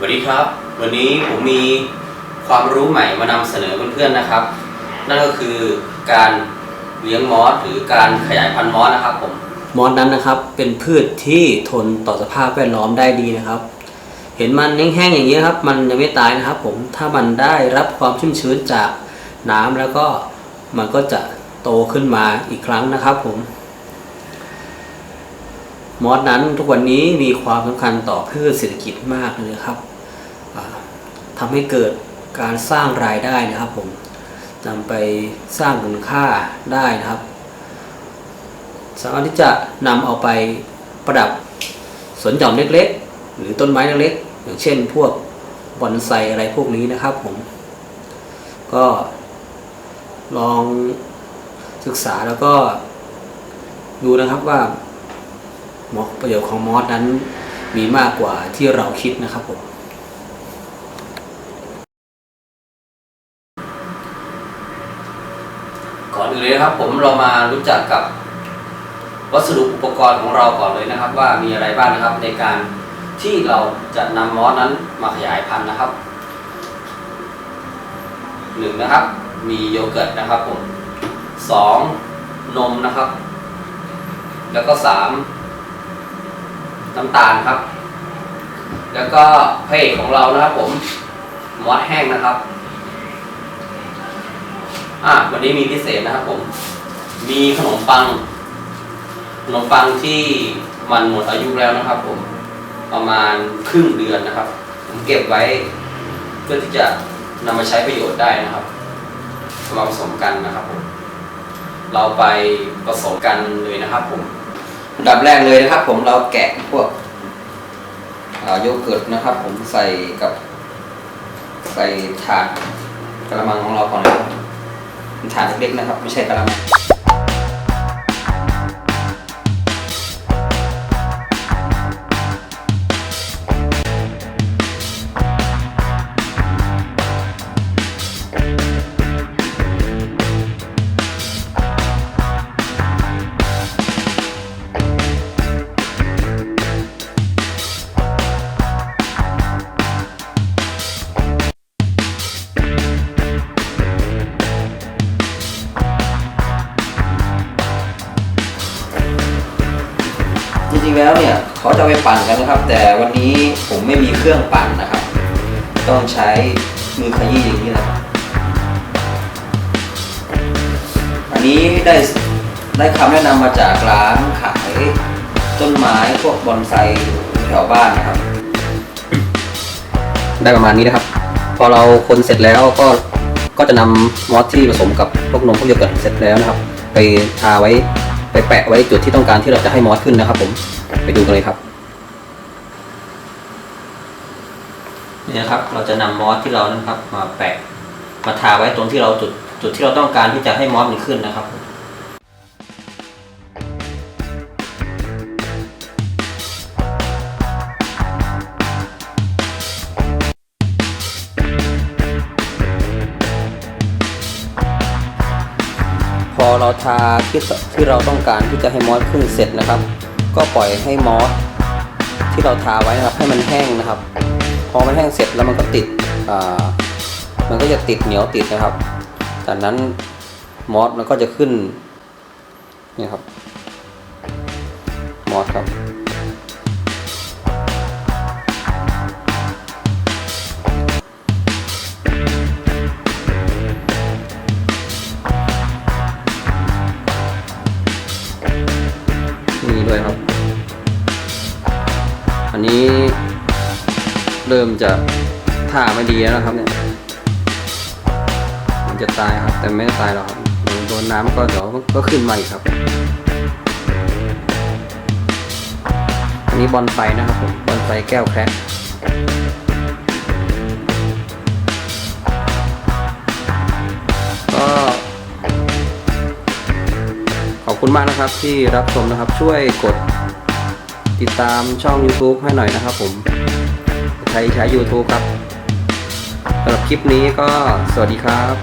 สวัสดีครับ วันนี้ผมมีความรู้ใหม่มานำเสนอเพื่อนๆนะครับ นั่นก็คือการเลี้ยงมอสหรือการขยายพันธุ์มอสนะครับผมมอสนั้นนะครับเป็นพืชที่ทนต่อสภาพแวดล้อมได้ดีนะครับ เห็นมันแห้งๆอย่างนี้ครับ มันยังไม่ตายนะครับ ผมถ้ามันได้รับความชุ่มชื้นจากน้ำแล้วก็มันก็จะโตขึ้นมาอีกครั้งนะครับ ผม มอสนั้นทุกวันนี้มีความสำคัญต่อพืชเศรษฐกิจมากเลยครับอ่าทำให้เกิดการสร้างรายได้นะครับผมนำไปสร้างคุณค่าได้นะครับ สามารถที่จะนำเอาไปประดับสวนหย่อมเล็กๆ หรือต้นไม้เล็กๆอย่างเช่น พวกบอนไซอะไรพวกนี้นะครับผม ก็ลองศึกษาแล้วก็ดูนะครับว่า ประโยชน์ของมอสนั้นมีมากกว่าที่เราคิดนะครับผมก่อนอื่นเลยนะครับผมเรามารู้จักกับวัสดุอุปกรณ์ของเราก่อนเลยนะครับ ว่ามีอะไรบ้างนะครับในการที่เราจะนำมอสนั้นมาขยายพันธุ์นะครับหนึ่งนะครับ มีโยเกิร์ตนะครับผมสองนมนะครับ แล้วก็สาม น้ำตาลครับ แล้วก็พระเอกของเรานะครับผมมอสแห้งนะครับ อะวันนี้มีพิเศษนะครับผม มีขนมปัง ขนมปังที่มันหมดอายุแล้วนะครับ ผม ประมาณครึ่งเดือนนะครับ ผมเก็บไว้ เพื่อที่จะนำมาใช้ประโยชน์ได้นะครับมาผสมกันนะครับผม เราไปผสมกันเลยนะครับผม อันดับแรกเลยนะครับ ผมเราแกะพวกโยเกิร์ตนะครับ ผมใส่กับ ใส่ถาดกระมังของเราก่อนนะครับเป็นถาดเล็กๆนะครับ ไม่ใช่กระมัง ริงๆแล้วเนี่ยเขาจะไปปั่นกันนะครับ แต่วันนี้ผมไม่มีเครื่องปั่นนะครับ ต้องใช้มือขยี้อย่างนี้นะครับ อันนี้ได้ได้คำแนะนำมาจากร้านขายต้นไม้พวกบอนไซแถวบ้านนะครับ ได้ประมาณนี้นะครับ พอเราคนเสร็จแล้วก็ก็จะนำมอสที่ผสมกับพวกนมพวกโยเกิร์ตเสร็จแล้วนะครับ ไปทาไว้ แปะไว้จุดที่ต้องการที่เราจะให้มอสขึ้นนะครับ ผมไปดูกันเลยครับนี่นะครับ เราจะนำมอสที่เรานั้นครับ มาแปะมาทาไว้ตรงที่เราจุดจุดที่เราต้องการที่จะให้มอสมันขึ้นนะครับ เราทาที่ที่เราต้องการที่จะให้มอสขึ้นเสร็จนะครับ ก็ปล่อยให้มอสที่เราทาไว้นะครับให้มันแห้งนะครับ พอมันแห้งเสร็จแล้วมันก็ติดมันก็จะติดเหนียวติดนะครับจากนั้นมอสมันก็จะขึ้นนี่ครับมอสครับ ด้วยครับ อันนี้เริ่มจะท่าไม่ดีแล้วครับเนี่ยมันจะตายครับ แต่ไม่ตายหรอกครับโดนน้ำก็เดี๋ยวก็ขึ้นมาอีกครับ อันนี้บอลไฟนะครับผมบอลไฟแก้วแคระก็ อบคุณมากนะครับที่รับชมนะครับช่วยกดติดตามช่อง YouTube ให้หน่อยนะครับผมใครใช้ YouTube ครับสำหรับคลิปนี้ก็สวัสดีครับ